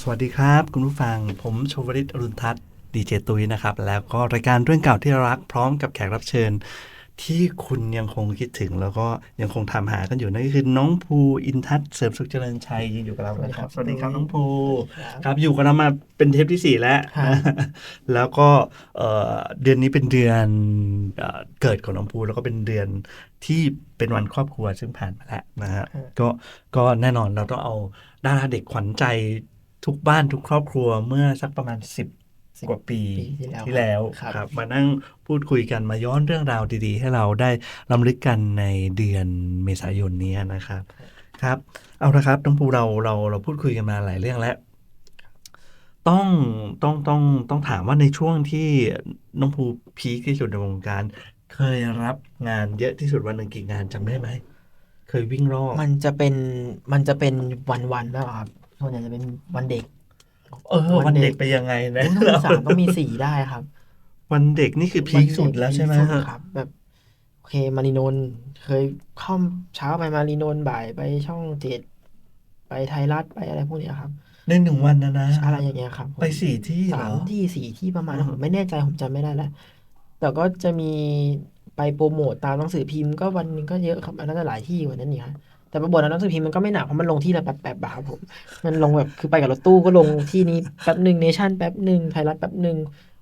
สวัสดีครับ คุณผู้ฟัง ผมชวริตอรุณทัศน์ดีเจตุยนะครับ แล้วก็รายการเรื่องเก่าที่รักพร้อมกับแขกรับเชิญ ที่คุณยังคงคิดถึง แล้วก็ยังคงทำหากันอยู่นั่นก็คือน้องภูอินทัศน์เสริมสุขเจริญชัยอยู่กับเราแล้วครับ สวัสดีครับน้องภูครับอยู่กับเรามาเป็นเทปที่สี่แล้วครับแล้วก็เอ่อเดือนนี้เป็นเดือนเอ่อเกิดของน้องภูแล้วก็เป็นเดือนที่เป็นวันครอบครัวซึ่งผ่านมาแล้วนะฮะก็ก็แน่นอนเราต้องเอาดาราเด็กขวัญใจ ทุกบ้านทุกครอบครัวเมื่อสักประมาณสิบกว่าปีปีที่แล้วที่แล้วครับครับมานั่งพูดคุยกันมาย้อนเรื่องราวดีๆ ให้เราได้ลำลึกกันในเดือนเมษายนนี้นะครับครับ เอาละครับน้องภูเราเราเราพูดคุยกันมาหลายเรื่องแล้วต้องต้องต้องต้องถามว่าในช่วงที่น้องภูพีคที่สุดในวงการ เคยรับงานเยอะที่สุดวันหนึ่งกี่งานจำได้ไหม เคยวิ่งรอบมันจะเป็นมันจะเป็นวันวันๆมากกว่าครับ ส่วนใหญ่จะเป็นวันเด็ก เออ วันเด็กไปยังไงนะต้องมีสามต้องมีสี่ได้ครับ วันเด็กนี่คือพีคสุดแล้วใช่ไหมพีคฮะสุดครับ แบบโอเคมารีนนท์เคยเข้าเช้าไปมารีนนท์บ่ายไปช่องเจ็ดไปไทยรัฐไปอะไรพวกเนี้ยครับในหนึ่งวันนะนะอะไรอย่างเงี้ยครับผมไปสี่ที่เหรสาอมที่สี่ที่ประมาณอือผมไม่แน่ใจผมจำไม่ได้แล้วแต่ก็จะมีไปโปรโมตตามหนังสือพิมพ์ก็วันหนึงก็เยอะครับอันนั้นจะหลายที่กว่านั้นนี่ครับ แต่โปรโมทตามหนังสือพิมพ์มันก็ไม่หนักเพราะมันลงที่ละแป๊บแป๊บๆอะครับผม มันลงแบบคือไปกับรถตู้ก็ลงที่นี้แป๊บหนึ่งเนชั่นแป๊บหนึ่งไทยรัฐแป๊บหนึ่ง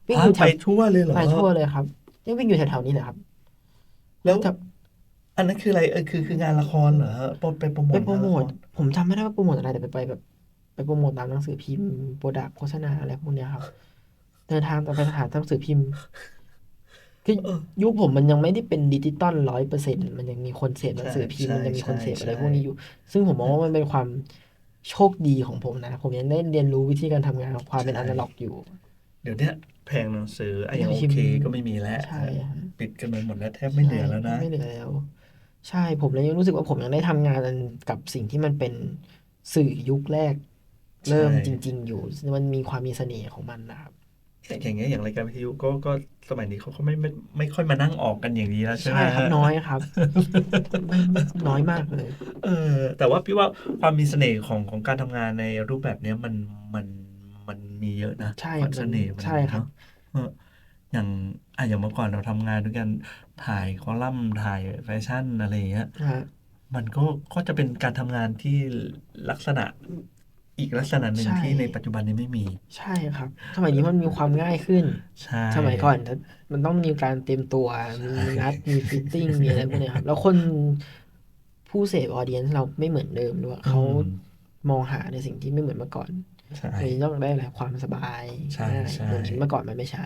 วิ่งอยู่แถไปวทั่วเลยเหรอไปทั่วเลยครับยังวิ่งอยู่แถวๆนี้แหละครับ แล้วจะอันนั้นคืออะไรเออคือคืองานละครเหรอโปรเป็นโปรโมทไปโปรโมทงานละคผมจำไม่ได้ว่าโปรโมทอะไรแต่ไปไปแบบไปโปรโมทตามหนังสือพิมพ์โปรดักโฆษณาอะไรพวกเนี้ยครับเดินทางไปสถานหนังสือพิมพ์ คือเออยุคผมมันยังไม่ได้เป็นดิจิตอลร้อยเปอร์เซ็นต์มันยังมีคนเสพหนังสือพิมพ์ใช่มันยังมีคนเสพใช่อะไรใช่พวกนี้อยู่ ซึ่งผมมองว่ามันเป็นความโชคดีของผมนะ ผมยังได้เรียนรู้วิธีการทำงานของความเป็นอนาล็อกอยู่ เดี๋ยวเนี้ยแพงหนังสือไอ้หนังโอสือพิมพ์เคก็ไม่มีแล้วใช่ฮะปิดกันไปหมดแล้วแทบไม่เหลือแล้วนะใช่ไม่เหลือแล้ว ใช่ผมเลยยังรู้สึกว่าผมยังได้ทำงานกับสิ่งที่มันเป็นสื่อยุคแรก เริ่มใช่จริง ๆ อยู่มันมีความมีเสน่ห์ของมันนะครับ อย่างเงี้ยอย่างรายการวิทยุก็ก็สมัยนี้เขาก็ไม่ไม่ไม่ค่อยมานั่งออกกันอย่างนี้แล้วใช่ไหมใช่ครับน้อยครับไม่น้อยมากเลย เออ แต่ว่าพี่ว่าความมีเสน่ห์ของของการทำงานในรูปแบบเนี้ยมันมันมันมีเยอะนะใช่ความเสน่ห์มันใช่ครับเนอะเอออย่างอะอย่างเมื่อก่อนเราทำงานด้วยกันถ่ายคอลัมน์ถ่ายแฟชั่นอะไรอย่างเงี้ยนะฮะมันก็ก็จะเป็นการทำงานที่ลักษณะ อีกลักษณะหนึ่งใช่ ที่ในปัจจุบันนี้ไม่มี ใช่ครับ สมัยนี้มันมีความง่ายขึ้น ใช่ สมัยก่อนมันต้องมีการเตรียมตัว มีนัด มีฟิตติ้ง มีอะไรพวกเนี้ยครับ แล้วคนผู้เสพออเดียนเราไม่เหมือนเดิมด้วยเขาอืม มองหาในสิ่งที่ไม่เหมือนเมื่อก่อนใช่ เลยต้องได้อะไรความสบายใช่ง่ายใช่เหมือนเมื่อก่อนมันไม่ใช่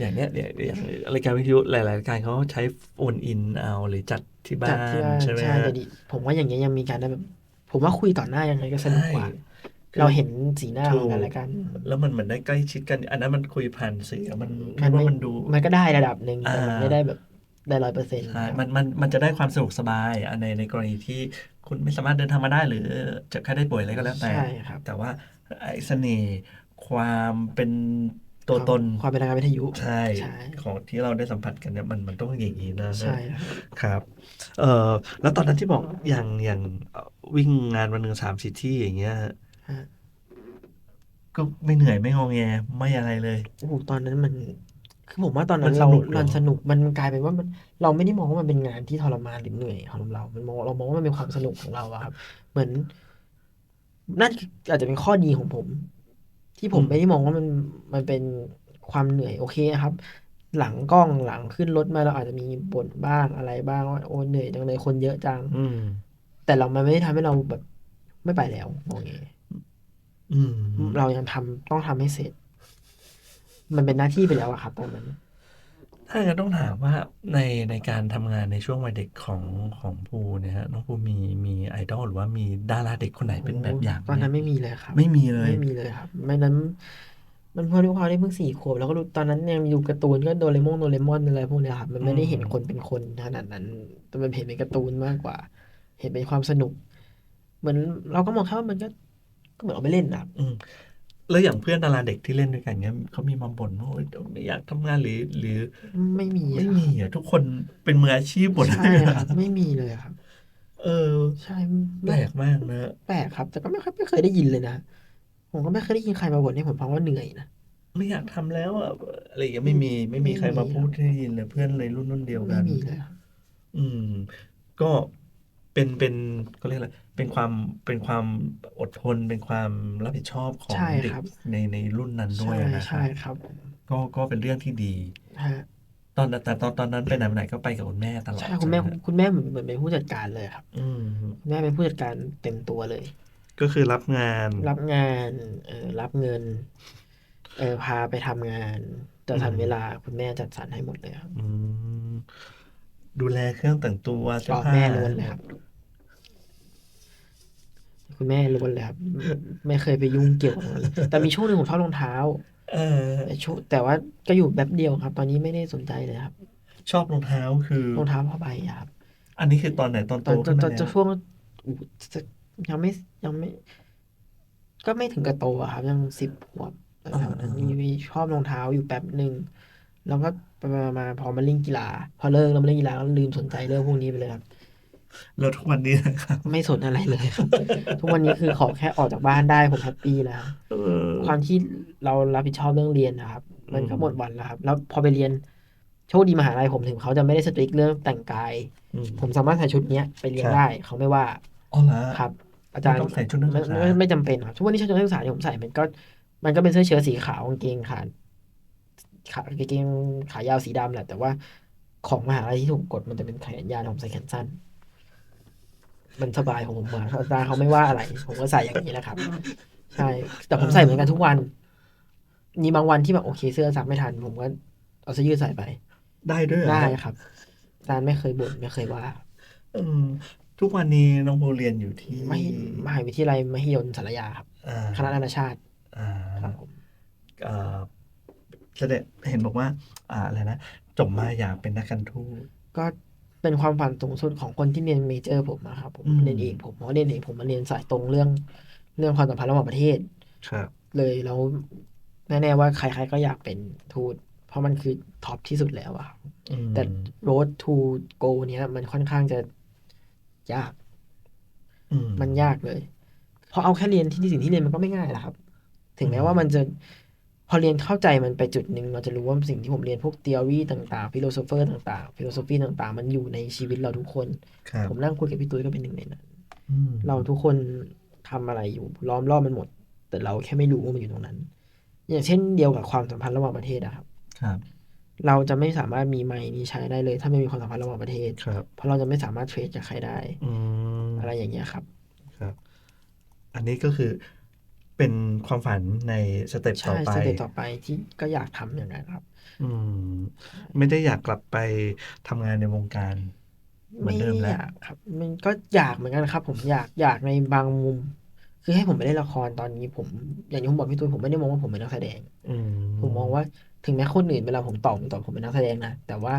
อย่างเนี้ยอย่างอย่างรายการวิทยุหลายๆรายการเขาใช้โอนอินเอาหรือจัดที่บ้าจัดนที่บ้านใช่ไหมใช่ฮะ แต่ดิผมว่าอย่างเงี้ยยังมีการได้แบบ ผมว่าคุยต่อหน้ายังไงก็สนุกกว่า ใช่ เราเห็นสีหน้าถูขกองกันและกัน แล้วมันเหมือนได้ใกล้ชิดกัน อันนั้นมันคุยผ่านเสียงมันมันว่าไม่มันดู มันก็ได้ระดับหนึ่งแต่มันอ่าไม่ได้แบบได้ร้อยเปอร์เซ็นต์ใช่มันมันมันจะได้ความสะดวกสบายอันในในกรณีที่คุณไม่สามารถเดินทางมาได้หรือจะแค่ได้ป่วยอะไรก็แล้วแต่ใช่ครับแต่ว่าไอ้เสน่ห์ความเป็นตัวตนความเป็นรายการวิทยุใช่ใช่ของที่เราได้สัมผัสกันเนี่ยมันมันต้องอย่างนี้นะใช่ครับครับเอ่อแล้วตอนนั้นที่บอกอย่างอย่างเอ่อวิ่งงานวันหนึ่งสามสี่ที่อย่างเงี้ยฮะ ก็ไม่เหนื่อยไม่งอแงไม่อะไรเลย โอ้โหตอนนั้นมัน คือผมว่าตอนนั้มันนสเรานุกเหรอ มันสนุกมันกลายเป็นว่ามันเราไม่ได้มองว่ามันเป็นงานที่ทรมานหรือเหนื่อยของเรา มันมองเรามองว่ามันเป็นความสนุกของเราอะครับ เหมือนนั่นอาจจะเป็นข้อดีของผม ที่ผมไม่ได้มองว่ามันมันเป็นความเหนื่อยโอเคครับ หลังกล้องหลังขึ้นรถมาเราอาจจะมีบ่นบ้างอะไรบ้างว่าโอ้เหนื่อยจังเลยคนเยอะจัง อืม แต่เรามันไม่ได้ทำให้เราแบบไม่ไปแล้วมองอย่างงี้ อืมเรายังทำต้องทำให้เสร็จ มันเป็นหน้าที่ไปแล้วอะครับตอนนั้นถ้าอย่างนั้นต้องถามว่าในในการทำงานในช่วงวัยเด็กของของภูเนี่ยฮะน้องภูมีมีไอดอลหรือว่ามีดาราเด็กคนไหนเป็นแบบอย่างไหมตอนนั้นไม่มีเลยครับ ไม่มีเลยไม่มีเลยครับไม่นั้น มันเพราะด้วยความที่เพิ่งสี่ขวบแล้วก็ดูตอนนั้นยังดูการ์ตูนก็โดเรมอนโดเรมอนอะไรพวกเนี้ยครับมันไม่ได้เห็นคนเป็นคนขนาดนั้นแต่มันเห็นเป็นการ์ตูนมากกว่า เห็นเป็นความสนุก เหมือนเราก็มองแค่ว่ามันก็ ก็เหมือนเอาไปเล่นนะครับอืมแล้วอย่างเพื่อนดาราเด็กที่เล่นด้วยกันเนี้ยเขามีมาบ่นว่าโอ๊ยไม่อยากทำงานหรือ หรือไม่มีไม่อะมีอะทุกคนเป็นมืออาชีพหมดใช่เลยครับไม่มีเลยครับ เออ ใช่แปลกมากนะแปลกครับ แต่ก็ไม่ค่อยไม่เคยได้ยินเลยนะผมก็ไม่เคยได้ยินใครมาบ่นให้ผมฟังว่าเหนื่อยนะไม่อยากทำแล้วอะอะไรอย่างเงี้ยไม่มีไม่มีใครมาพูดให้ยินเลยเพื่อนเลยรุ่นรุ่นเดียวกัไม่นมีเลยครับอืม ก็ เป็นเป็นก็เรียกอะไรเป็นความเป็นความอดทนเป็นความรับผิดชอบของใช่เด็กครับ ในในรุ่นนั้นด้วยใช่นะครัใช่บครับผมก็ก็เป็นเรื่องที่ดี ฮะตอนแต่ตอนตอนนั้นไปไหนมาไหนก็ไปกับคุณแม่ตลอดใช่คุณแม่ใช่ไหคุณแม่เหมือนเหมือนเป็นผู้จัดการเลยครับอืมคุณแม่เป็นผู้จัดการเต็มตัวเลย ก็คือรับงาน รับงานเออรับเงินเออพาไปทำงานจะทันเวลาคุณแม่จัดสรรให้หมดเลยครับอืมดูแลเครื่องแต่งตัวเสื้อ๋ออผ้าแม่ล้วนเลยครับ คุณแม่ล้วนเลยครับ ไม่เคยไปยุ่งเกี่ยวกับมันเลยแต่มีช่วงหนึ่งผมชอบรองเท้าเออแต่ช่วงแต่ว่าก็อยู่แป๊บเดียวครับ ตอนนี้ไม่ได้สนใจเลยครับ ชอบรองเท้าคือรองเท้าผ้าใบอะครับ อันนี้คือตอนไหนตอนตโตอนตอขึ้นนตมาอนแล้วช่วงอู้จะยังไม่ยังไม่ ก็ไม่ถึงกับโตอะครับ ยังสิบขวบแถวๆนั้นมีมีชอบรองเท้าอยู่แป๊บหนึ่งแล้วก็ไปมามาพอมาเล่นกีฬา พอเลิกแล้วมาเล่นกีฬาก็ลืมสนใจเรื่องพวกนี้ไปเลยครับ แล้วทุกวันนี้นะครับไม่สนอะไรเลยครับ ทุกวันนี้คือขอแค่ออกจากบ้านได้ผมแฮปปี้แล้วเออความที่เรารับผิดชอบเรื่องเรียนนะครับ มันก็อืมหมดวันแล้วครับ แล้วพอไปเรียนโชคดีมหาลัยผมถึงเขาจะไม่ได้สตริกเรื่องแต่งกายอืมผมสามารถใส่ชุดเนี้ยไปเรียนครับได้เขาไม่ว่าอ๋อเหรอครับ อาจารย์ไม่ต้องใส่ชุดนักศึไม่กษาไม่ไม่จำเป็นครับทุกวันนี้ชุดนักศึกษาที่ผมใส่มันก็ มันก็เป็นเสื้อเชิ้ตสีขาวกางเกงขาขากางเกงขายาวสีดำแหละแต่ว่าของมหาลัยที่ถูกกฎมันจะเป็นแขนยาวผมใส่แขนสั้น มันสบายของผมมากอาจารย์เขาไม่ว่าอะไร ผมก็ใส่อย่างนี้แหละครับ ใช่ แต่ผมใส่เหมือนกันทุกวัน มีบางวันที่แบบโอเคเสื้อซักไม่ทัน ผมก็เอาเสื้อยืดใส่ไป ได้ด้วยเหรอได้ครับอาจารย์ไม่เคยบ่นไม่เคยว่า อืมทุกวันนี้น้องโบเรียนอยู่ที่มหิมหาวิทยาลัยมหิดลสารยาครับอ่าคณะนานาชาติอ่าครับผมเอ่อแสดงเห็นบอกว่า อ่าอะไรนะจบมาอยากเป็นนักการทูตก็ เป็นความฝันสูงสุดของคนที่เรียนเมเจอร์ผมนะครับผมอืมเรียนเอกผมเพราะเรียนเอกผมมาเรียนสายตรงเรื่อง เรื่องความสัมพันธ์ระหว่างประเทศครับ เลยแล้วแน่ๆว่าใครๆก็อยากเป็นทูตเพราะมันคือท็อปที่สุดแล้วอะครับอืมแต่ road to go เนี้ย มันค่อนข้างจะยากอืมมันยากเลย เพราะเอาแค่เรียนที่สิ่งที่เรียนมันก็ไม่ง่ายหรอกครับ ถึงแม้ว่ามันจะ พอเรียนเข้าใจมันไปจุดหนึ่งเราจะรู้ว่าสิ่งที่ผมเรียนพวก theory ต่างๆ philosopher ต่างๆ philosophy ต่างๆ มันอยู่ในชีวิตเราทุกคนครับผมนั่งคุยกับพี่ตุ้ยก็เป็นหนึ่งในนั้นอืมเราทุกคนทำอะไรอยู่ล้อมรอบมันหมด แต่เราแค่ไม่รู้ว่ามันอยู่ตรงนั้น อย่างเช่นเดียวกับความสัมพันธ์ระหว่างประเทศอะครับ ครับ เราจะไม่สามารถมีไมค์นี้ใช้ได้เลย ถ้าไม่มีความสัมพันธ์ระหว่างประเทศครับเพราะเราจะไม่สามารถเทรดกับใครได้อืมอะไรอย่างเงี้ยครับ ครับ อันนี้ก็คือ เป็นความฝันในสเต็ปต่ใช่อไปสเต็ปต่อไปที่ก็อยากทำอย่างนั้นครับ อืม ไม่ได้อยากกลับไปทำงานในวงการเหมือนเดิมแล้วอยากครับ มันก็อยากเหมือนกันครับ ผมอยากอยากในบางมุม คือให้ผมไปเล่นละครตอนนี้ ผมอย่างที่ผมบอกพี่ตุ้ยผมไม่ได้มองว่าผมเป็นนักแสดงอืมผมมองว่าถึงแม้คนอื่นเวลาผมตอบผมตอบผมเป็นนักแสดงนะแต่ว่า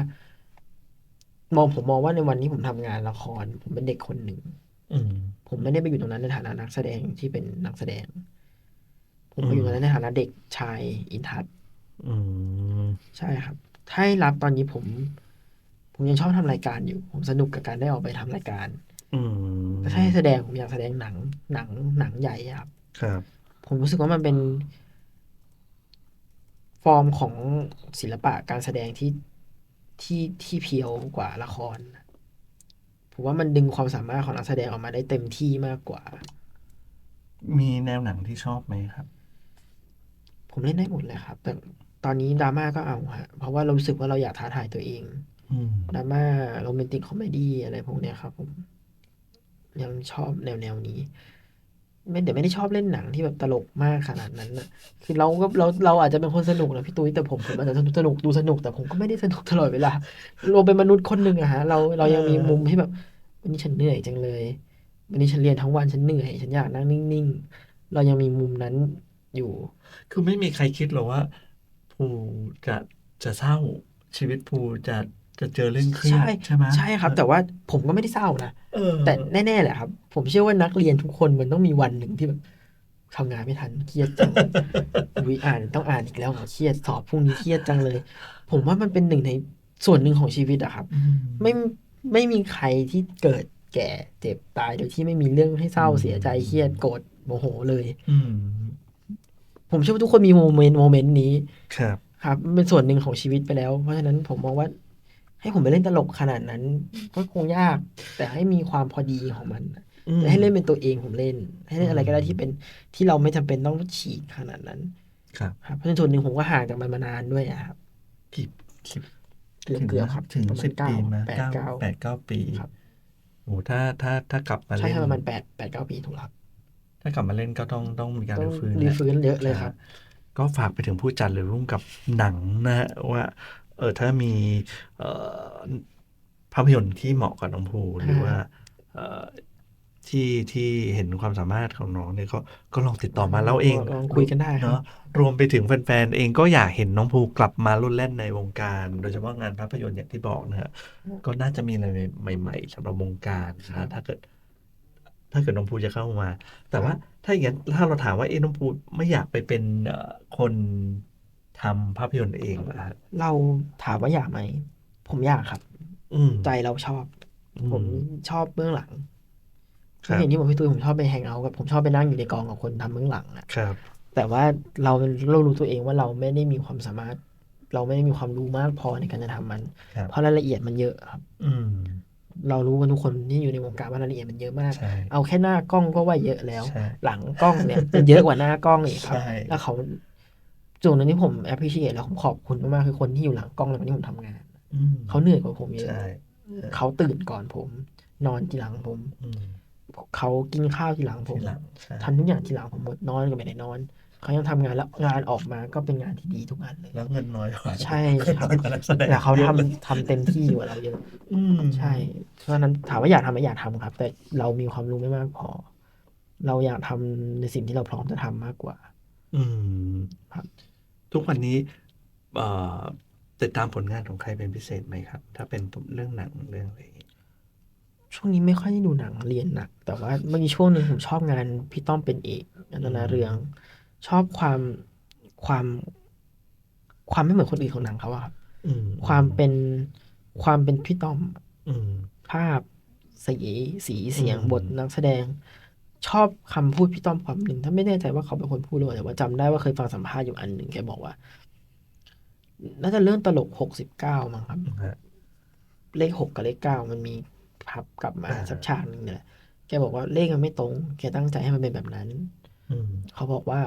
มองผมมองว่าในวันนี้ผมทำงานละคร ผมเป็นเด็กคนหนึ่งอืมผมไม่ได้ไปอยู่ตรงนั้นในฐานะนักแสดงที่เป็นนักแสดง ผมอืไปมอยู่ตรงนั้นในฐานะเด็กชายอินทัศน์อืมใช่ครับ ถ้าให้รับตอนนี้ผม ผมยังชอบทำรายการอยู่ ผมสนุกกับการได้ออกไปทำรายการอืมแต่ถ้าให้แสดงผมอยากแสดงหนัง หนังหนังใหญ่อะครับ ครับ ผมรู้สึกว่ามันเป็น ฟอร์มของศิลปะการแสดงที่ที่ที่เพียวกว่าละครผมว่ามันดึงความสามารถของนักแสดงออกมาได้เต็มที่มากกว่า มีแนวหนังที่ชอบไหมครับ ผมเล่นได้หมดเลยครับ แต่ตอนนี้ดราม่าก็เอาฮะเพราะว่าเรารู้สึกว่าเราอยากท้าทายตัวเองอืมดราม่าโรแมนติกคอมเมดี้อะไรพวกเนี้ยครับ ผม ยังชอบแนวแนวนี้ไม่เดี๋ยวไม่ได้ชอบเล่นหนังที่แบบตลกมากขนาดนั้นนะคือเราก็เราเราอาจจะเป็นคนสนุกนะพี่ตุ้ยแต่ผมผมอาจจะสนุกสนุกดูสนุกแต่ผมก็ไม่ได้สนุกตลอดเวลาเราเป็นมนุษย์คนหนึ่งอะฮะเราเรายังมีมุมที่แบบ วันนี้ฉันเหนื่อยจังเลย วันนี้ฉันเรียนทั้งวันฉันเหนื่อยฉันอยากนั่งนิ่งๆเรายังมีมุมนั้น อยู่ คือไม่มีใครคิดหรอกว่าภูจะจะเศร้าชีวิตภูจะจะเจอเรื่องเครียดใช่ใช่ไหมใช่ครับ แต่ว่าผมก็ไม่ได้เศร้านะเออแต่แน่ๆแหละครับ ผมเชื่อว่านักเรียนทุกคนมันต้องมีวันหนึ่งที่แบบทำงานไม่ทันเครียดจังวิอ่านต้องอ่านอีกแล้วเหรอเครียดสอบพรุ่งนี้เครียดจังเลย ผมว่ามันเป็นหนึ่งในส่วนหนึ่งของชีวิตอะครับอืมไม่ไม่มีใครที่เกิดแก่เจ็บตายโดยที่ไม่มีเรื่องให้เศร้าอืมเสียใจเครียดโกรธโมโหเลยอืม ผมเชื่อว่าทุกคนมีโมเมนต์โมเมนต์นี้ ครับ ครับมันเป็นส่วนหนึ่งของชีวิตไปแล้ว เพราะฉะนั้นผมมองว่า ให้ผมไปเล่นตลกขนาดนั้น ก็คงยาก แต่ให้มีความพอดีของมันอืม แต่ให้เล่นเป็นตัวเองผมเล่น ให้เล่นอะไรก็ได้ที่เป็นที่เราไม่จำเป็นต้องฉีกขนาดนั้น ครับ ครับเพราะฉะนั้นส่วนหนึ่งผมก็ห่างจากมันมานานด้วยอะครับกี่สิบเกือบเกือบครับถึงประมาสิณบเก้าปีมาแปดเก้าเก้าแปดเก้าปีครับ โอ้ถ้าถ้าถ้ากลับมาใช่เล่น ครับประมาณแปดแปดเก้าปีถูกแล้วครับ ถ้ากลับมาเล่นก็ต้องต้องมีการต้อรื้งอฟื้นรีแหละฟื้นเยอะเลยครับ ก็ฝากไปถึงผู้จัดหรือร่วมกับหนังนะฮะว่าเออถ้ามีเอ่อภาพยนตร์ที่เหมาะกับน้องภูหรือว่าเอ่อที่ที่เห็นความสามารถของน้องเนี่ยก็ก็ลองติดต่อมาแล้วเองลองคุยกันได้ครับเนาะรวมไปถึงแฟนๆเองก็อยากเห็นน้องภูกลับมารุ่นเล่นในวงการ โดยเฉพาะงานภาพยนตร์อย่างที่บอกนะฮะก็น่าจะมีอะไรใหม่ ๆสำหรับวงการนะถ้าเกิด ถ้าเกิดน้องภูจะเข้ามา แต่ว่าถ้าอย่างนั้นถ้าเราถามว่าเอ๊ะน้องภูไม่อยากไปเป็นเอ่อคนทำภาพยนตร์เองเหรอฮะเราถามว่าอยากไหม ผมอยากครับ อืมใจเราชอบผมอืมชอบเบื้องหลังครับอย่างที่ผมพี่ตุ้ยผมชอบไปแฮงเอาท์กับผมชอบไปนั่งอยู่ในกองกับคนทำเบื้องหลังอะครับ แต่ว่าเราเรารู้ตัวเองว่าเราไม่ได้มีความสามารถ เราไม่ได้มีความรู้มากพอในการจะทำมันครับเพราะรายละเอียดมันเยอะครับ อืม เรารู้กันทุกคนที่อยู่ในวงการว่ารายละเอียดมันเยอะมากใช่เอาแค่หน้ากล้องก็ว่าเยอะแล้วใช่หลังกล้องเนี่ยมันเยอะกว่าหน้ากล้องอีกครับใช่แล้วเขาจุดหนึงที่ผม appreciate แล้วผมขอบคุณมากๆคือคนที่อยู่หลังกล้องในวันที่ผมทำงานอืมเขาเหนื่อยกว่าผมเยอะใช่เขาตื่นก่อนผม นอนทีหลังผมอืมเขากินข้าวทีหลังผมทีหลังใช่ทำทุกอย่างทีหลังผมหมดนอนก็ไม่ได้นอน เขายังทำงานแล้วงานออกมาก็เป็นงานที่ดีทุกงานเลยแล้วเงินน้อยกว่าใช่ครับน้อยกว่านักแสดงแต่เขายอะทำลยทำเต็มที่กว่าเราเยอะอืมใช่เพราะฉะนั้นถามว่าอยากทำไหมอยากทำครับ แต่เรามีความรู้ไม่มากพอ เราอยากทำในสิ่งที่เราพร้อมจะทำมากกว่า อืมครับ ทุกวันนี้เอ่อติดตามผลงานของใครเป็นพิเศษไหมครับ ถ้าเป็นเรื่องหนังเรื่องอะไรอย่างงี้ช่วงนี้ไม่ค่อยได้ดูหนังเรียนหนักแต่ว่าเมื่อกี้ช่วงหนึ่งผมชอบงานพี่ต้อมเป็นเอกอันนาเรือง ชอบความความความไม่เหมือนคนอื่นของหนังเขาอะครับอืมความเป็นความเป็นพี่ต้อมอืมภาพสีสีเสียงอืมบทนักแสดง ชอบคำพูดพี่ต้อมความหนึ่งถ้าไม่แน่ใจว่าเขาเป็นคนพูดหรือเปล่าแต่ว่าจำได้ว่าเคยฟังสัมภาษณ์อยู่อันหนึ่งแกบอกว่าน่าจะเรื่องตลกหกสิบเก้ามั้งครับฮะเลขหกกับเลขเก้ามันมีพับกลับมาอ่าสักฉากหนึ่งเนี่ยแหละแกบอกว่าเลขมันไม่ตรง แกตั้งใจให้มันเป็นแบบนั้นอืมเขาบอกว่า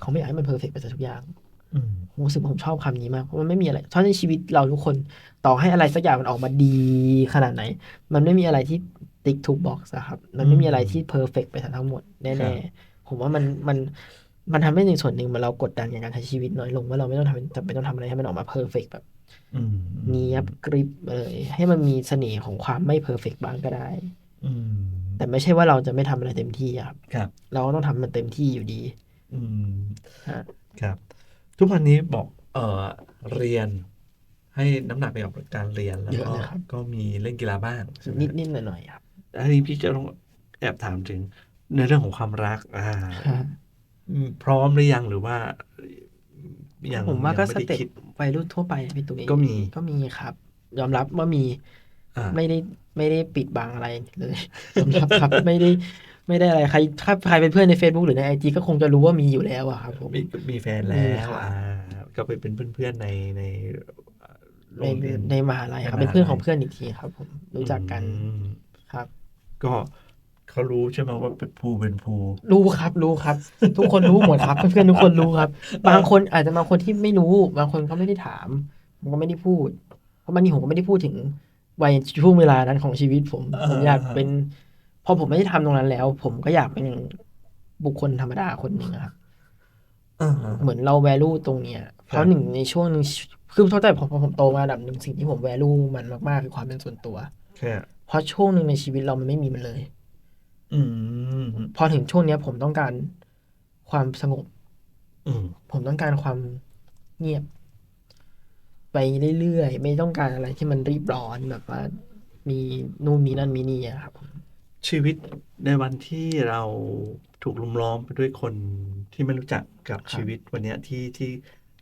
เขาไม่อยากให้มันเพอร์เฟกต์ไปซะทุกอย่างอืมผมรู้สึกว่าผมชอบคำนี้มากเพราะมันไม่มีอะไรเพราะในชีวิตเราทุกคนต่อให้อะไรสักอย่างมันออกมาดีขนาดไหน มันไม่มีอะไรที่ติ๊กทุกบ็อกซ์ครับ มันไม่มีอะไรที่เพอร์เฟกไปทั้งหมดแน่ๆผมว่ามันมันมันทำให้ในส่วนหนึ่งมันเรากดดันในการใช้ชีวิตน้อยลงว่าเราไม่ต้องทำจำเป็นต้องทำอะไรให้มันออกมาเพอร์เฟกแบบอืมเนียบกริบเลยให้มันมีเสน่ห์ของความไม่เพอร์เฟกบ้างก็ได้อืมแต่ไม่ใช่ว่าเราจะไม่ทำอะไรเต็มที่อะครับครับ เราก็ต้องทำมันเต็มที่อยู่ดี อืมฮะครับ ทุกวันนี้บอกเออเรียน ให้น้ำหนักไปกับการเรียนแล้วเยอะก็เลยครับ ก็มีเล่นกีฬาบ้างใช่ไหมนิดนิดหน่อยหน่อยๆครับอันนี้พี่จะต้องแอบถามถึง ในเรื่องของความรัก อ่าฮะอืมพร้อมหรือยังหรือว่ายังผมว่าก็ยังสไม่ได้เต็ปคิด วัยรุ่นทั่วไปอะพี่ตุ้ยก็มี ก็มีครับ ยอมรับว่ามี อ่า ไม่ได้ไม่ได้ปิดบังอะไรเลย ยอมรับครับ ไม่ได้ ไม่ได้อะไรใครถ้าใครเป็นเพื่อนใน Facebook หรือในไอจีก็คงจะรู้ว่ามีอยู่แล้วอะครับผม มีมีแฟนมีแล้วครับอ่าก็ไปเป็นเพื่อนๆในในโรในงเรียน ในมหาลัยครับ ในมหาลัย เป็นเพื่อนของเพื่อนอีกทีครับ ผมรู้จักกันอืมครับ ก็เขารู้ใช่ไหมว่าเป็นภูเป็นภู รู้ครับรู้ครับ ทุกคนรู้หมดครับ เพื่อนๆทุกคนรู้ครับ บางคนอาจจะบางคนที่ไม่รู้ บางคนเขาไม่ได้ถาม ผมก็ไม่ได้พูด เพราะบางทีผมก็ไม่ได้พูดถึงวัยช่วงเวลานั้นของชีวิตผม ผมอยากเป็น พอผมไม่ได้ทำตรงนั้นแล้ว ผมก็อยากเป็นบุคคลธรรมดาคนหนึ่งอะครับอ่าเหมือนเราแวลูตรงเนี้ย เพครัราะบหนึ่งในช่วงหนึ่งคือเข้าใจพอพอผมโตมาระดับหนึ่งสิ่งที่ผมแวลูมันมากๆคือความเป็นส่วนตัวแค่เพราะช่วงหนึ่งในชีวิตเรามันไม่มีมันเลย อืมพอถึงช่วงเนี้ย ผมต้องการความสงบ อืมผมต้องการความเงียบ ไปเรื่อยๆ ไม่ต้องการอะไรที่มันรีบร้อนแบบว่า มีนู่นมีนั่นมีนี่อะครับ ชีวิตในวันที่เราถูกลุมล้อมไปด้วยคนที่ไม่รู้จักกับครับชีวิตวันเนี้ยที่ที่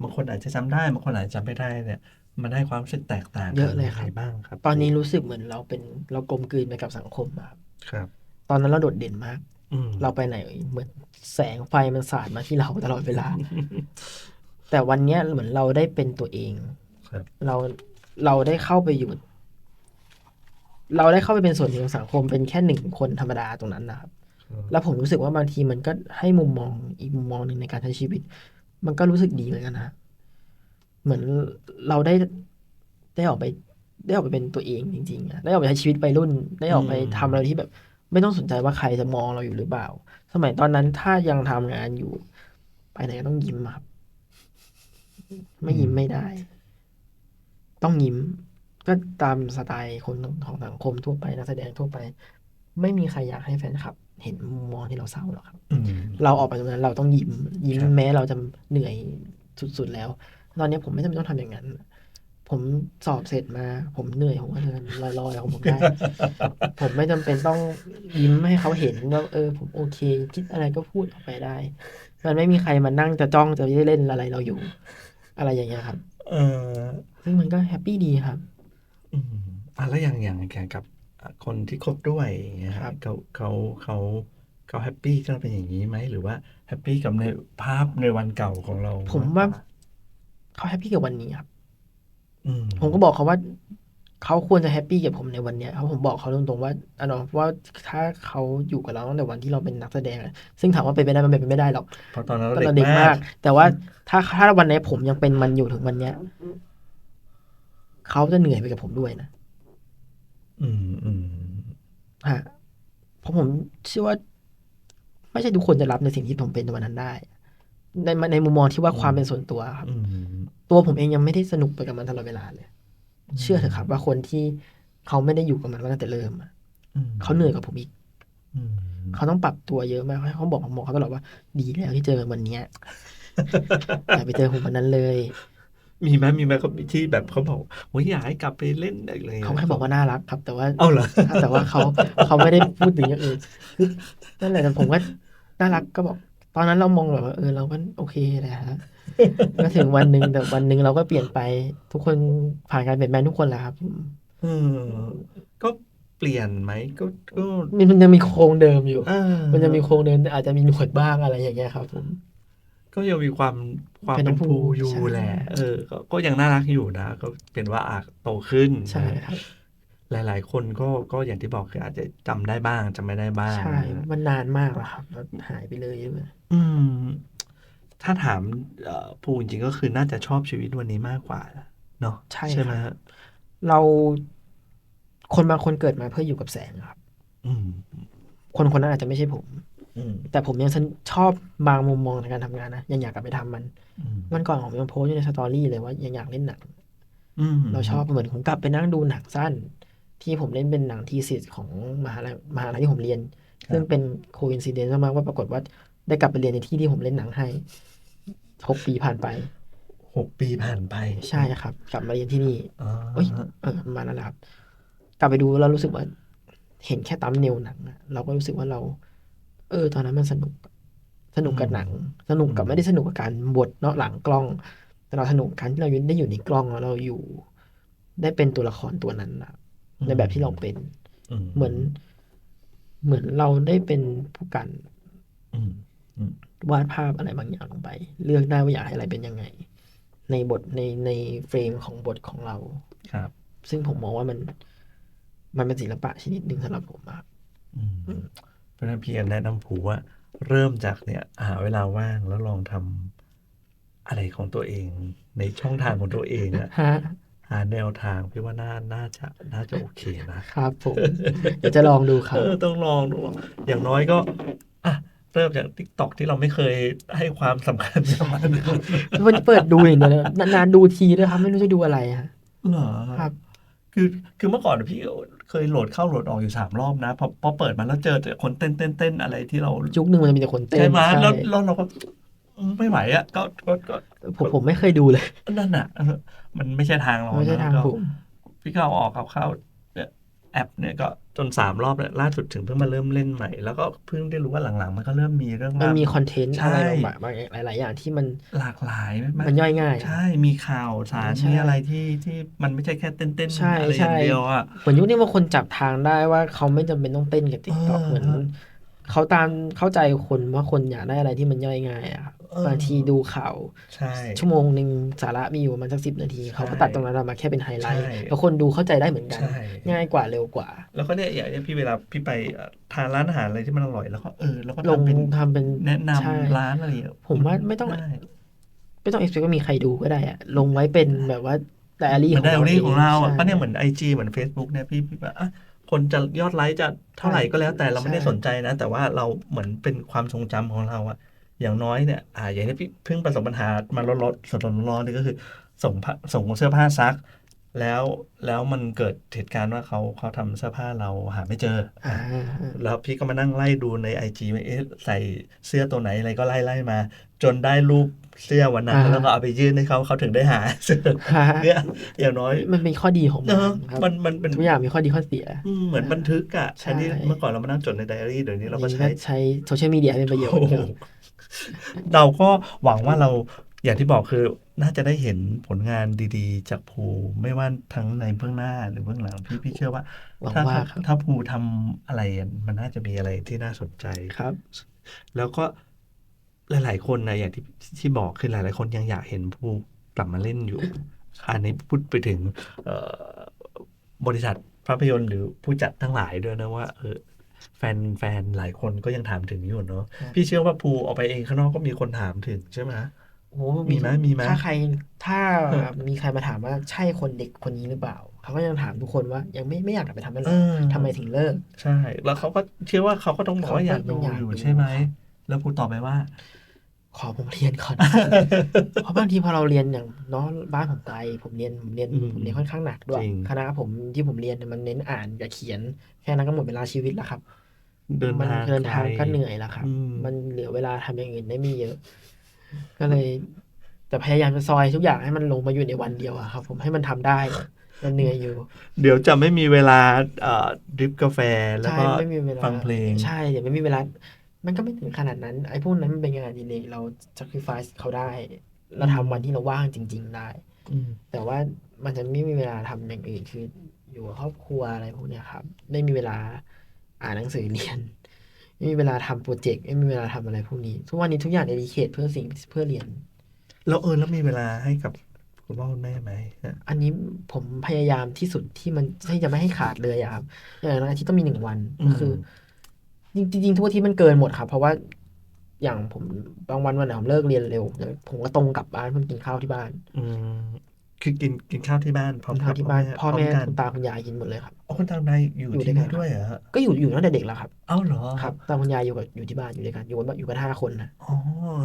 บางคนอาจจะจำได้บางคนอาจจะจำไม่ได้เนี่ย มันได้ความรู้สึกแตกต่างเยอะเลยครับ งไงบ้างครับตอนนี้รู้สึกเหมือนเราเป็นเรากลมกลืนไปกับสังคมอะครับครับ ตอนนั้นเราโดดเด่นมาก อืมเราไปไหนเหมือนแสงไฟมันสาดมาที่เราตลอดเวลา แต่วันเนี้ยเหมือนเราได้เป็นตัวเอง ครับ เราเราได้เข้าไปอยู่ เราได้เข้าไปเป็นส่วนหนึ่งของสังคมเป็นแค่หนึ่งคนธรรมดาตรงนั้นนะครับ แล้วผมรู้สึกว่าบางทีมันก็ให้มุมมองอีกมุมมองหนึ่งในการใช้ชีวิต มันก็รู้สึกดีเหมือนกันนะเหมือนเราได้ได้ออกไปได้ออกไปเป็นตัวเองจริงๆอะได้ออกไปใช้ชีวิตไปรุ่น ได้ออกไปอืมทำอะไรที่แบบ ไม่ต้องสนใจว่าใครจะมองเราอยู่หรือเปล่า สมัยตอนนั้นถ้ายังทำงานอยู่ ไปไหนก็ต้องยิ้มอะครับ ไม่ยิ้มไม่ได้ ต้องยิ้ม ก็ตามสไตล์คนของสังคมทั่วไปนักแสดงทั่วไป ไม่มีใครอยากให้แฟนคลับ เห็นมุมมองที่เราเศร้าหรอกครับอืมเราออกไปตรงนั้นเราต้องยิ้มยิ้มครับแม้เราจะเหนื่อยสุดๆแล้ว ตอนนี้ผมไม่จำเป็นต้องทำอย่างนั้น ผมสอบเสร็จมา ผมเหนื่อยผมก็เดินลอยๆของผมได้ ผมไม่จำเป็นต้องยิ้มให้เขาเห็นว่าเออ ผมโอเค คิดอะไรก็พูดออกไปได้ มันไม่มีใครมานั่งจะจ้องจะเล่นอะไรเราอยู่ อะไรอย่างเงี้ยครับ เออซึ่งมันก็แฮปปี้ดีครับ อืมอะแล้วอย่างอย่างแข่งกับอะคนที่คบด้วยอย่างเงี้ยครับเขาเขาเขาเขาแฮปปี้ก็เป็นอย่างนี้ไหมหรือว่าแฮปปี้กับในภาพในวันเก่าของเรา ผมว่าเขาแฮปปี้กับวันนี้ครับอืมผมก็บอกเขาว่าเขาควรจะแฮปปี้กับผมในวันเนี้ยเพราะผมบอกเขาตรงๆว่าอันนั้นว่าถ้าเขาอยู่กับเราตั้งแต่วันที่เราเป็นนักแสดงอะซึ่งถามว่าเป็นไปได้มันเป็นไปไม่ได้หรอกเพราะตอนนั้นตอนเราเราเด็เด็กกมามากกแต่ว่าถ้าถ้าวันนี้ผมยังเป็นมันอยู่ถึงวันเนี้ย เขาจะเหนื่อยไปกับผมด้วยนะ อืมอืมฮะเพราะผมเชื่อว่า ไม่ใช่ทุกคนจะรับในสิ่งที่ผมเป็นในวันนั้นได้ ในในมุมมองที่ว่าความเป็นส่วนตัวครับอืมตัวผมเองยังไม่ได้สนุกไปกับมันตลอดเวลาเลย เชื่อเถอะครับ ว่าคนที่เขาไม่ได้อยู่กับมันมาตั้งแต่เริ่มอะอืมเขาเหนื่อยกับผมอีกอืมเขาต้องปรับตัวเยอะมากเขาบอกผมบอกเขาตลอดว่า ดีแล้วที่เจอกันวันเนี้ยอย่าไปเจอผมวันนั้นเลย มีไหมมีไหมเขาที่แบบเขาบอกว่าอยากให้กลับไปเล่นอะไรเลยเขาแค่บอกว่าน่ารักครับ แต่ว่าเอาเหรอแต่ว่าเขาเขาไม่ได้พูดถึงอย่างอื่นคือนั่นแหละแต่ผมก็น่ารักก็บอก ตอนนั้นเรามองแบบว่าเออเราก็โอเคแหละฮะก็ถึงวันหนึ่งแต่วันหนึ่งเราก็เปลี่ยนไป ทุกคนผ่านการเปลี่ยนแปลงทุกคนแหละครับเออก็เปลี่ยนไหมก็ก็มันมันยังมีโครงเดิมอยู่เออมันจะมีโครงเดิมแต่อาจจะมีหนวดบ้างอะไรอย่างเงี้ยครับผม ก็ยังมีความความเป็นเป็นน้องภูภูอยู่ใช่แหละเออก็ก็ยังน่ารักอยู่นะ ก็เป็นว่าอาจโตขึ้นใช่ครับหลาย ๆ คนก็ก็อย่างที่บอกคืออาจจะจำได้บ้างจำไม่ได้บ้าง ใช่ มันนานมากแล้วครับแล้วหายไปเลยด้วยอืม ถ้าถามเอ่อภูจริงๆก็คือน่าจะชอบชีวิตวันนี้มากกว่าเนาะใช่ใช่ไหมครับฮะเราคนบางคนเกิดมาเพื่ออยู่กับแสงครับ อืม คนคนนั้นอาจจะไม่ใช่ผมอืม แต่ผมยังชอบบางมุมมองในการทำงานนะยังอยากกลับไปทำมันอืมวันก่อนผมยังโพสต์อยู่ในสตอรี่เลยว่ายังอยากเล่นหนังอืมเราชอบเหมือนผมกลับไปนั่งดูหนังสั้น ที่ผมเล่นเป็นหนังทีสิทธ์ของมหาลัยมหาลัยที่ผมเรียน ซึ่งเป็นโคอินซิเดนซ์มากว่าปรากฏว่าได้กลับไปเรียนในที่ที่ผมเล่นหนังให้หกปีผ่านไปหกปีผ่านไป ใช่ครับ กลับมาเรียนที่นี่อ๋อเอ้ยเออประมาณนั้นแหละครับ กลับไปดูแล้วรู้สึกว่า เห็นแค่ตั้มเนวหนังอะเราก็รู้สึกว่าเรา เออ ตอนนั้นมันสนุก สนุกกับหนัง สนุกกับไม่ได้สนุกกับการบทเนาะหลังกล้อง แต่เราสนุกกับการที่เราได้อยู่ในกล้องแล้วเราอยู่ ได้เป็นตัวละครตัวนั้นนะในแบบที่เราเป็นเหมือน เหมือนเราได้เป็นผู้กันอืมวาดภาพอะไรบางอย่างลงไป เลือกได้ว่าอยากให้อะไรเป็นยังไง ในบทในในเฟรมของบทของเราครับ ซึ่งผมมองว่ามัน มันเป็นศิลปะชนิดหนึ่งสำหรับผมอะอืมเพ ราะฉะนั้นพี่แนะนำผูว่า เริ่มจากเนี่ยหาเวลาว่างแล้วลองทำอะไรของตัวเอง ในช่องทางของตัวเองอะฮะหาแนวทางพี่ว่าน่าน่าจะน่าจะโอเคนะ ครับผมเดี๋ยวจะลองดูครัเอบอต้องลองดู อย่างน้อยก็อะเริ่มจาก t ิ k t o k ที่เราไม่เคยให้ความสำคัญกับมันวันเปิดดูอย่างเดียวเลยนานๆดูทีด้วยครับ ไม่รู้จะดูอะไรฮะเหรอครับ คือคือเมื่อก่อนพี่เคยโหลดเข้าโหลดออกอยู่สามรอบนะพอพอเปิดมาแล้วเจอแต่คนเต้นเต้นเต้นอะไรที่เรายุคหนึ่งมันจะมีแต่คนเต้นใช่ไหมใช่แล้วแล้วเราก็อืมไม่ไหวอะก็ก็ก็ผมผมไม่เคยดูเลย นั่นอะเออมันไม่ใช่ทางเราไม่ใช่ทางนะก็ผมพี่ก็เอาออกเอาเข้าเนี่ย แอปเนี่ยก็จนสามรอบแล้วล่าสุดถึงเพิ่งมาเริ่มเล่นใหม่ แล้วก็เพิ่งได้รู้ว่าหลังๆ มันก็เริ่มมีเรื่องมันราวมีคอนเทนต์ใช่อะไรบางบางหลาย ๆ อย่างที่มันหลากหลายมากมันย่อยง่าย ใช่มีข่าวสารใช่มีอะไรที่ที่มันไม่ใช่แค่เต้นเต้นๆใช่อะไรอใช่ย่างเดียวอะเหมือนยุคนี้บางคนจับทางได้ว่าเขาไม่จำเป็นต้องเต้นกับติ๊กต็อกเออเหมือน เขาตามเข้าใจคนว่าคนอยากได้อะไรที่มันย่อยง่ายอะครับเออบางทีดูข่าวใช่ ชั่วโมงหนึ่งสาระมีอยู่ประมาณสักสิบนาที เขาก็ตัดตรงนั้นมาแค่เป็นไฮไลท์ใช่แล้วคนดูเข้าใจได้เหมือนกันใช่ง่ายกว่าเร็วกว่า แล้วก็เนี่ยอย่างเนี้ยพี่เวลาพี่ไปเอ่อทานร้านอาหารอะไรที่มันอร่อยแล้วก็เออแล้วก็ลงทำเป็นทำเป็นแนะนำใช่ร้านอะไรอย่างเงี้ยผมว่าไม่ต้องได้ไม่ต้องเอ็กซ์ว่ามีใครดูก็ได้อะลงไว้เป็นแบบว่าไดอารี่เหมือนไดอารี่ของเราอะใช่ก็เนี่ยเหมือนไอจีเหมือน Facebook เนี่ยพี่พี่แบบอะ คนจะยอดไลค์จะเท่าไหร่ก็แล้วแต่เราไม่ได้ใช่สนใจนะ แต่ว่าเราเหมือนเป็นความทรงจำของเราอะอย่างน้อยเนี่ยอ่าอย่างที่พี่เพิ่งประสบปัญหามาลดลดสดๆร้อนๆนี่ก็คือ ส่งผ้าส่งเสื้อผ้าซัก แล้วแล้วมันเกิดเหตุการณ์ว่าเขาเขาทำเสื้อผ้าเราหาไม่เจออ่าอะแล้วพี่ก็มานั่งไล่ดูในไอจีว่าเอ๊ะใส่เสื้อตัวไหนอะไรก็ไล่ไล่มา จนได้รูป เสื้อวันนั้น อ่า แล้วก็เอาไปยื่นให้เขาเขาถึงได้หาเสื้อฮะเนี่ยอย่างน้อยมันเป็นข้อดีของมัเนนอะครับมันมันเป็นทุกอย่างมีข้อดีข้อเสีย อืมเหมือนบันทึกอะใช่อันนี้เมื่อก่อนเรามานั่งจดในไดอารี่เดี๋ยวนี้เราก็นี่ใช้ ใช้โซเชียลมีเดียเป็นประโยชโอ้น์โหครับ เราก็หวังว่าเราอย่างที่บอกคือน่าจะได้เห็นผลงานดีๆ จากภูไม่ว่าทั้งในเบื้องหน้าหรือเบื้องหลังพี่พี่เชื่อว่าหวังถ้าว่าถ้าครับ ถ้าภูทำอะไรอะมันน่าจะมีอะไรที่น่าสนใจ ครับ แล้วก็ หลาย ๆ คนนะอย่างที่ที่บอกคือหลาย ๆ คนยังอยากเห็นภูกลับมาเล่นอยู่ อันนี้พูดไปถึงเอ่อบริษัทภาพยนตร์หรือผู้จัดทั้งหลายด้วยนะว่าเออแฟนแฟนหลายคนก็ยังถามถึงอยู่เนาะครับพี่เชื่อว่าภูออกไปเองข้างนอกก็มีคนถามถึงใช่ไหมโอ้โหมีไหมมีไหมถ้าใครถ้ามีใครมาถามว่าใช่คนเด็กคนนี้หรือเปล่า เขาก็ยังถามทุกคนว่ายังไม่ไม่อยากกลับไปทำอะไรเออทำไมถึงเลิก ใช่ แล้วเขาก็เชื่อว่าเขาก็ต้องบอกว่าอยากดูเขาก็ยังอยากอยู่ดูใช่ไหม แล้วภูตอบไปว่า ขอผมเรียนก่อน เพราะบางทีพอเราเรียนอย่างเนาะบ้านผมไกลผมเรียนผมเรียนอืมผมเรียนค่อนข้างหนักด้วยจริง คณะผมที่ผมเรียนเนี่ยมันเน้นอ่านกับเขียน แค่นั้นก็หมดเวลาชีวิตแล้วครับ เดินมันทางเดินทางไล ก็เหนื่อยแล้วครับ อืม มันเหลือเวลาทำอย่างอื่นได้ไม่เยอะ ก็เลยแต่พยายามจะซอยทุกอย่างให้มันลงมาอยู่ในวันเดียวอะครับ ผมให้มันทำได้มันเหนื่อยอยู่เดี๋ยวจะไม่มีเวลาเอ่อดริปกาแฟแล้วใช่ก็ไม่มีเวลาฟังเพลง ใช่เดี๋ยวไม่มีเวลา มันก็ไม่ถึงขนาดนั้น ไอ้พวกนั้นมันเป็นงานอดีเลยเรา sacrifice เขาได้ เราทำวันที่เราว่างจริง ๆ ได้อืมแต่ว่ามันจะไม่มีเวลาทำอย่างอื่นคืออยู่กับครอบครัวอะไรพวกเนี้ยครับ ไม่มีเวลาอ่านหนังสือเรียน ไม่มีเวลาทำโปรเจกต์ไม่มีเวลาทำอะไรพวกนี้ ทุกวันนี้ทุกอย่างเดดิเคทเพื่อสิ่งเพื่อเรียน แล้วเออแล้วมีเวลาให้กับคุณพ่อคุณแม่ไหมอันนี้ผมพยายามที่สุดที่มันที่จะไม่ให้ขาดเลยอะครับอย่างน้อยอาทิตย์ต้องมีหนึ่งวันก็คือ อจริงๆทุกอาทิตย์มันเกินหมดครับ เพราะว่าอย่างผมบางวันวันไหนผมเลิกเรียนเร็ว ผมก็ตรงกลับบ้านเพื่อกินข้าวที่บ้าน อืมคือกินกินข้าวที่บ้านพร้อมกินกัข้าบวที่บ้านพ่อแม่พร้อมกันคุณตาคุณยายกินหมดเลยครับอ๋อคนทางในอยู่อยู่ที่ด้วยกันี่นด้วยเหรอฮะก็อยู่อยู่ตั้งแต่เด็กแล้วครับเอ้าเหรอครับตาคุณยายอยู่กับอยู่ที่บ้านอยู่ด้วยกันอยู่กันอยู่กันห้าคนนะอ๋อ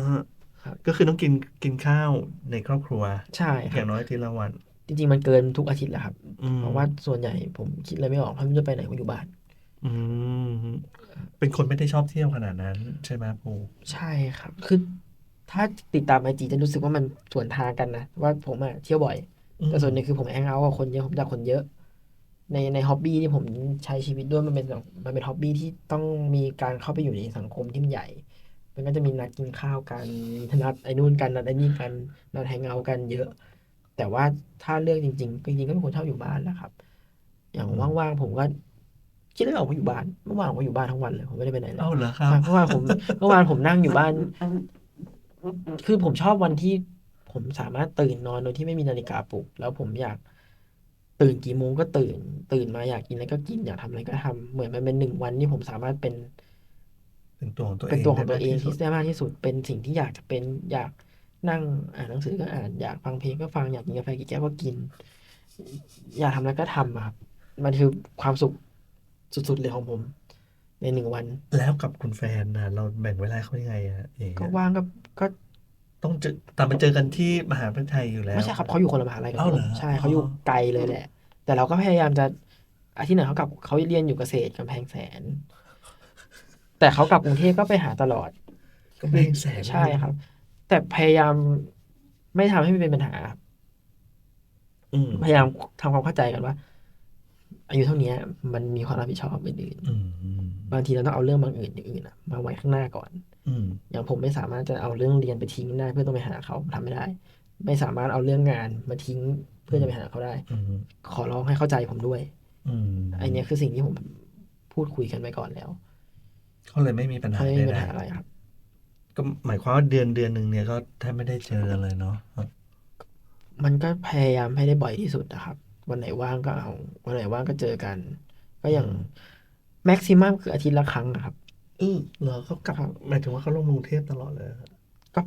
ฮะครับก็คือต้องกินกินข้าวในครอบครัว ใช่คอรับย่างน้อยทีละวัน จริง ๆ มันเกินทุกอาทิตย์แหละครับอืมเพราะว่าส่วนใหญ่ผมคิดอะไรไม่ออกเพราะไม่รู้จะไปไหนผมอยู่บ้าน อืม เป็นคนไม่ได้ชอบเที่ยวขนาดนั้น ใช่ไหมปูใช่ครับ คือถ้าติดตามไอจีจะรู้สึกว่ามันสวนทางกันนะ ว่าผมอะเที่ยวบ่อย แต่ส่วนหนึ่งคือผมแองเอาท์กับคนเยอะผมจากคนเยอะ ในในฮ็อบบี้ที่ผมใช้ชีวิตด้วยมันเป็นแบบมันเป็นฮ็อบบี้ที่ต้องมีการเข้าไปอยู่ในสังคมที่มันใหญ่ มันก็จะมีนัดกินข้าวกันมีนัดไอ้นู่นกันนัดไอ้นี่กันนัดแฮงเอาท์กันเยอะ แต่ว่าถ้าเลือกจริง ๆ จริงๆก็เป็นคนชอบอยู่บ้านแหละครับ อย่างว่างๆผมก็ คิดแล้วออกมาอยู่บ้านเมื่อวานผมก็อยู่บ้านทั้งวันเลยผมไม่ได้ไปไหนเลยเอ้าเหรอครับ เมื่อวานผมเมื่อวานผมนั่งอยู่บ้าน คือผมชอบวันที่ ผมสามารถตื่นนอนโดยที่ไม่มีนาฬิกาปลุก แล้วผมอยาก ตื่นกี่โมงก็ตื่น ตื่นมาอยากกินอะไรก็กินอยากทำอะไรก็ทำเหมือนมันเป็นหนึ่งวันที่ผมสามารถเป็น เป็นตัวของตัวเองเป็นตัวของได้ตัวเองมากที่สุที่ดได้มากที่สุดเป็นสิ่งที่อยากจะเป็นอยากนั่งอ่านหนังสือก็อ่านอยากฟังเพลงก็ฟังอยากกินกาแฟกี่แก้วก็กิน อยากทำอะไรก็ทำอะครับมันคือความสุข สุดๆเลยของผม ในหนึ่งวัน แล้วกับคุณแฟนนะเราแบ่งเวลาเขายังไงอะเองก็อะว่างก็ก็ต้องเจอแต่มาเจอกันที่มหาวิทยาลัยอยู่แล้วไม่ใช่ครับเขาอยู่คนละมหาลัยกับอ้าวผเหรมอใช่เขาอยู่อ๋อไกลเลยแหละ แต่เราก็พยายามจะอาทิตย์หนึ่งเขากลับเขาเรียนอยู่เกษตรกำแพงแสน แต่เขากลับกรุงเทพก็ไปหาตลอดก็ไม่แสนใช่ครับ แต่พยายามไม่ทำให้มันเป็นปัญหาครับอืมพยายามทำความเข้าใจกันว่า อายุเท่านี้มันมีความรับผิดชอบอื่นอืมอืมๆบางทีเราต้องเอาเรื่องบางอื่นอย่างอื่นอะมาไว้ข้างหน้าก่อนอืมอย่างผมไม่สามารถจะเอาเรื่องเรียนไปทิ้งได้ เพื่อต้องไปหาเขาทำไม่ได้ ไม่สามารถเอาเรื่องงานมาทิ้งเพื่อจะไปหาเขาได้อืมขอร้องให้เข้าใจผมด้วยอืมไอเนี้ยคือสิ่งที่ผมพูดคุยกันไว้ก่อนแล้วเขาเลยไม่มีปัญหาไม่ใดมีปัญหาๆอะไรครับ ก็หมายความว่าเดือนเดือนหนึ่งเนี่ยก็แทบไม่ได้เจอกันเลยเนาะมันก็พยายามให้ได้บ่อยที่สุดนะครับ วันไหนว่างก็เอา วันไหนว่างก็เจอกัน ก็อย่างแม็กซิมัมคืออาทิตย์ละครั้งนะครับเออเหรอเขากลับหมายถึงว่าเขาลงกรุงเทพตลอดเลยเหรอก็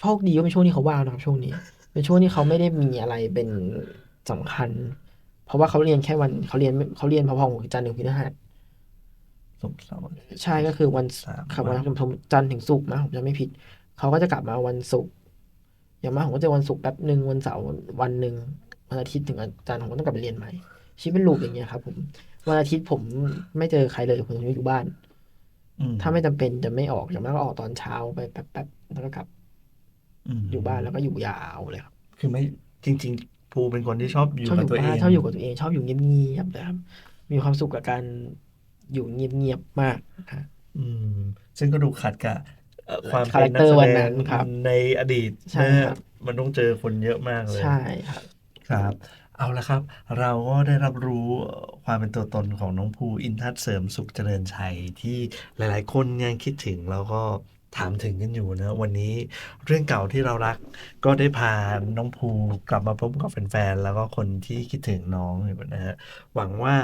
โชคดีว่าเป็นช่วงที่เขาว่างนะครับ ช่วงนี้ เป็นช่วงที่เขาไม่ได้มีอะไรเป็นสำคัญ เพราะว่าเขาเรียนแค่วันเขาเรียนเขาเรียนพอๆของจันทร์ถึงพฤหัสศุกร์เสาร์ใช่ก็คือวันสามครับวัวันนผมจันทร์ถึงศุกร์นะผมจะไม่ผิด เขาก็จะกลับมาวันศุกร์อย่างมากผมก็จะวันศุกร์แป๊บหนึ่งวันเสาร์วันหนึ่ง วันอาทิตย์ถึงวันจันทร์ผมก็ต้องกลับไปเรียนใหม่ชีวิตเป็นลูปอย่างเงี้ยครับ ผมวันอาทิตย์ผมไม่เจอใครเลยผมจะอยู่บ้านอืมถ้าไม่จำเป็นจะไม่ออกอย่างมากก็ออกตอนเช้าไปแป๊บๆแล้วก็กลับมอยู่บ้านแล้วก็อยู่ยาวเลยครับ คือไม่จริง ๆ ภูเป็นคนที่ชอบอยู่ชอบอกับยู่ตัวเอบ้านงชอบอยู่กับตัวเองชอบอยู่เงียบๆนะครับ มีความสุขกับการอยู่เงียบๆมากครับอืม ซึ่งก็ดูขัดกับเอ่อความคาแรเป็นคนักเตอร์แสวันดนั้งนครับในอดีตใช่นะครับมันต้องเจอคนเยอะมากเลย ใช่ครับ ครับ เอาละครับ เราก็ได้รับรู้ความเป็นตัวตนของน้องภูอินทัศเสริมสุขเจริญชัยที่หลายๆ คนยังคิดถึงแล้วก็ถามถึงกันอยู่นะ วันนี้เรื่องเก่าที่เรารัก ก็ได้พาน้องภูกลับมาพบกับแฟนๆแล้วก็คนที่คิดถึงน้องอยู่นะฮะหวังว่า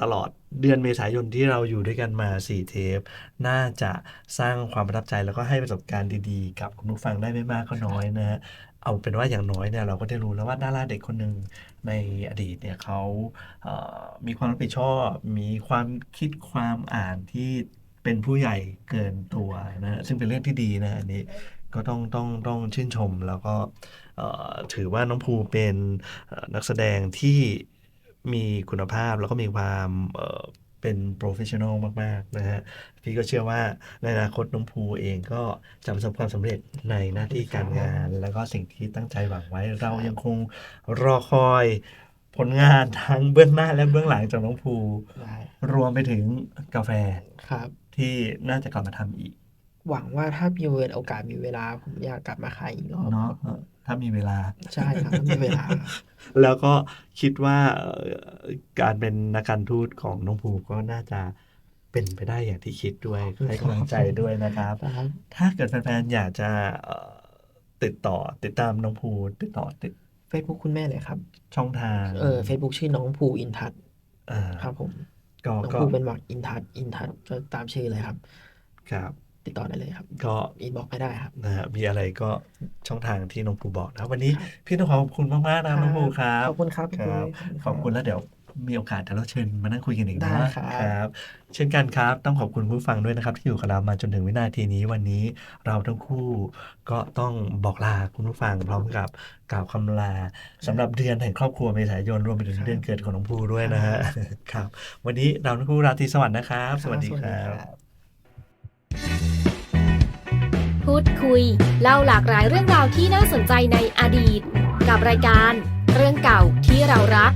ตลอดเดือนเมษายนที่เราอยู่ด้วยกันมา 4 เทป น่าจะสร้างความประทับใจแล้วก็ให้ประสบการณ์ดีๆ กับคุณผู้ฟังได้ไม่มากก็น้อยนะฮะ เอาเป็นว่าอย่างน้อยเนี่ยเราก็ได้รู้แล้วว่าดาราเด็กคนหนึ่งในอดีตเนี่ยเขาเมีความรับผิดชอบ มีความคิดความอ่านที่เป็นผู้ใหญ่เกินตัวนะซึ่งเป็นเรื่องที่ดีนะอันนี้ก็ต้องต้องต้องชื่นชมแล้วก็ถือว่าน้องภูเป็นนักแสดงที่มีคุณภาพแล้วก็มีความ เอ่อเป็นโปรเฟชชั่นอลมาก ๆ นะฮะ พี่ก็เชื่อว่าในอนาคตน้องภูเองก็จะประสบความสำเร็จในหน้าที่การงาน แล้วก็สิ่งที่ตั้งใจหวังไว้ เรายังคงรอคอยผลงานทั้งเบื้องหน้าและเบื้องหลังจากน้องภูได้รวมไปถึงกาแฟครับ ที่น่าจะกลับมาทำอีก หวังว่าถ้ามีโอกาสมีเวลาผมอยากกลับมาขายอีกรอบเนาะเออ ถ้ามีเวลา ใช่ครับถ้ามีเวลา แล้วก็คิดว่าเอ่อการเป็นนักการทูตของน้องภูก็น่าจะเป็นไปได้อย่างที่คิดด้วยให้กำลังใจด้วยนะครับครับถ้าเกิดแฟนๆอยากจะเอ่อติดต่อติดตามน้องภูติดต่อติด Facebook คุณแม่เลยครับ ช่องทางเออ Facebook ชื่อน้องภูอินทัศน์อ่าครับผมก็น้องก็ภูเป็นหวักอินทัศน์อินทัศน์ก็ตามชื่อเลยครับ ครับ ติดต่อได้เลยครับ ก็อินบอกไม่ได้ครับนะฮะมีอะไรก็ช่องทางที่น้องภูบอกนะวันนี้พี่ต้องขอบคุณมากๆนะน้องภูครับขอบคุณครับครับขอบคุณแล้วเดี๋ยวมีโอกาสเดี๋ยวเราเชิญมานั่งคุยกันอีกได้นะครับครับ เช่นกันครับ ต้องขอบคุณผู้ฟังด้วยนะครับ ที่อยู่กับเรามาจนถึงวินาทีนี้วันนี้เราทั้งคู่ก็ต้องบอกลาคุณผู้ฟังพร้อมกับกล่าวคำลาสำหรับเดือนแห่งครอบครัวเมษายนรวมไปถึงเดือนเกิดของน้องภูด้วยนะฮะครับ วันนี้เราทั้งคู่ราตรีสวัสดิ์นะครับ สวัสดีครับ พูดคุย เล่าหลากหลายเรื่องราวที่น่าสนใจในอดีต กับรายการ เรื่องเก่าที่เรารัก